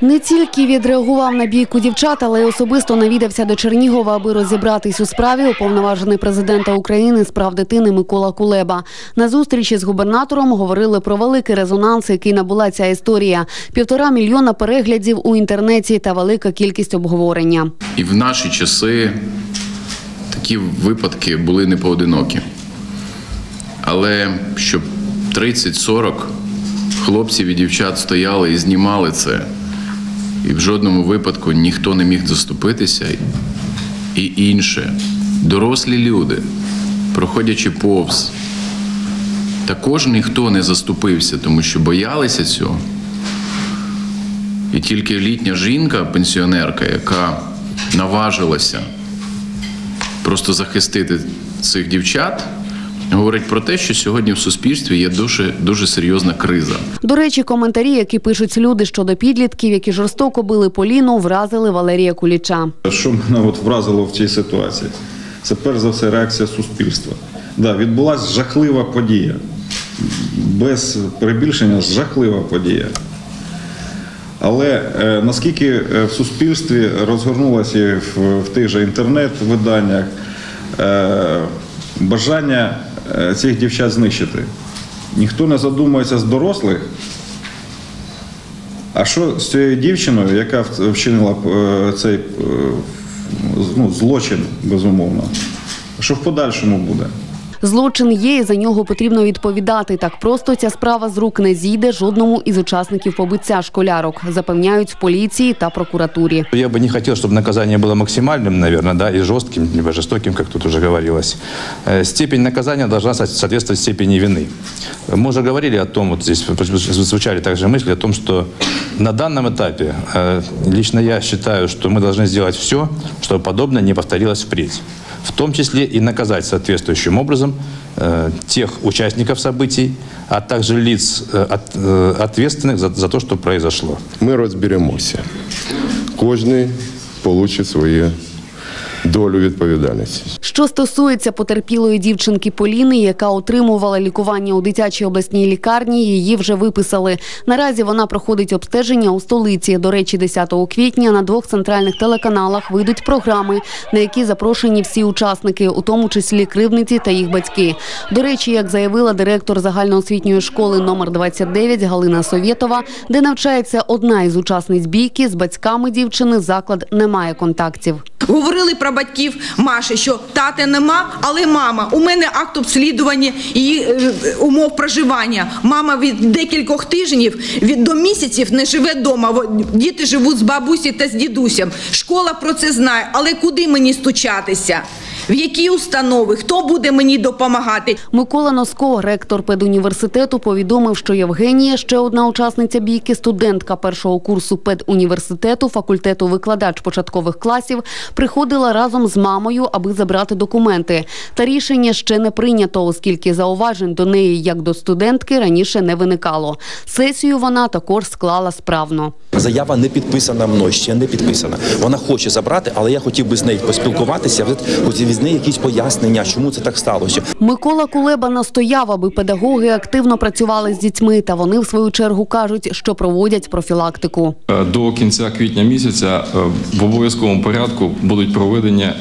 Не тільки відреагував на бійку дівчат, але й особисто навідався до Чернігова, аби розібратись у справі. Уповноважений президента України з прав дитини Микола Кулеба. На зустрічі з губернатором говорили про великий резонанс, який набула ця історія. Півтора мільйона переглядів у інтернеті та велика кількість обговорення. І в наші часи такі випадки були не поодинокі. Але щоб 30-40 хлопців і дівчат стояли і знімали це, і в жодному випадку ніхто не міг заступитися. І інше, дорослі люди, проходячи повз, також ніхто не заступився, тому що боялися цього. І тільки літня жінка, пенсіонерка, яка наважилася просто захистити цих дівчат, говорить про те, що сьогодні в суспільстві є дуже, дуже серйозна криза. До речі, коментарі, які пишуть люди щодо підлітків, які жорстоко били Поліну, вразили Валерія Куліча. Що мене от вразило в цій ситуації? Це перш за все реакція суспільства. Да, відбулася жахлива подія. Без перебільшення жахлива подія. Але е, наскільки е, в суспільстві розгорнулося і в, в тих же інтернет-виданнях е, бажання е, цих дівчат знищити. Ніхто не задумується з дорослих. А що з цією дівчиною, яка вчинила е, цей е, ну, злочин, безумовно? Що в подальшому буде? Злочин є, і за нього потрібно відповідати. Так просто ця справа з рук не зійде жодному із учасників побиття школярок, запевняють в поліції та прокуратурі. Я бы не хотел, чтобы наказание было максимальным, наверное, да, и жестким, либо жестоким, как тут уже говорилось. Э, Степень наказания должна со- соответствовать степени вины. Мы уже говорили о том, вот здесь звучали также мысли о том, что на данном этапе э, лично я считаю, что мы должны сделать все, чтобы подобное не повторилось впредь. В том числе и наказать соответствующим образом э, тех участников событий, а также лиц э, от- э, ответственных за, за то, что произошло. Ми розберемося. Кожний получить свою долю відповідальності. Що стосується потерпілої дівчинки Поліни, яка отримувала лікування у дитячій обласній лікарні, її вже виписали. Наразі вона проходить обстеження у столиці. До речі, 10 квітня на двох центральних телеканалах вийдуть програми, на які запрошені всі учасники, у тому числі кривниці та їх батьки. До речі, як заявила директор загальноосвітньої школи номер 29 Галина Совєтова, де навчається одна із учасниць бійки, з батьками дівчини заклад не має контактів. Говорили про батьків Маші, що тати нема, але мама. У мене акт обслідування її е, умов проживання. Мама від декількох тижнів від до місяців не живе вдома. Діти живуть з бабусі та з дідусям. Школа про це знає, але куди мені стучатися? В які установи? Хто буде мені допомагати? Микола Носко, ректор педуніверситету, повідомив, що Євгенія, ще одна учасниця бійки, студентка першого курсу педуніверситету, факультету викладач початкових класів, приходила разом з мамою, аби забрати документи. Та рішення ще не прийнято, оскільки зауважень до неї як до студентки раніше не виникало. Сесію вона також склала справно. Заява не підписана мною, ще не підписана. Вона хоче забрати, але я хотів би з нею поспілкуватися, хотів з нею якісь пояснення, чому це так сталося. Микола Кулеба настояв, аби педагоги активно працювали з дітьми, та вони в свою чергу кажуть, що проводять профілактику. Е, До кінця квітня місяця е, в обов'язковому порядку будуть проведені е,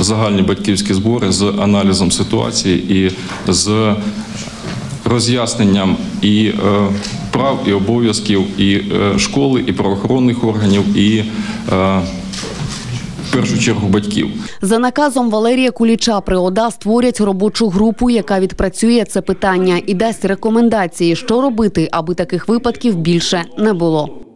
загальні батьківські збори з аналізом ситуації і з роз'ясненням і е, прав і обов'язків і е, школи, і правоохоронних органів, і е, першу чергу батьків. За наказом Валерія Куліча при ОДА створять робочу групу, яка відпрацює це питання і дасть рекомендації, що робити, аби таких випадків більше не було.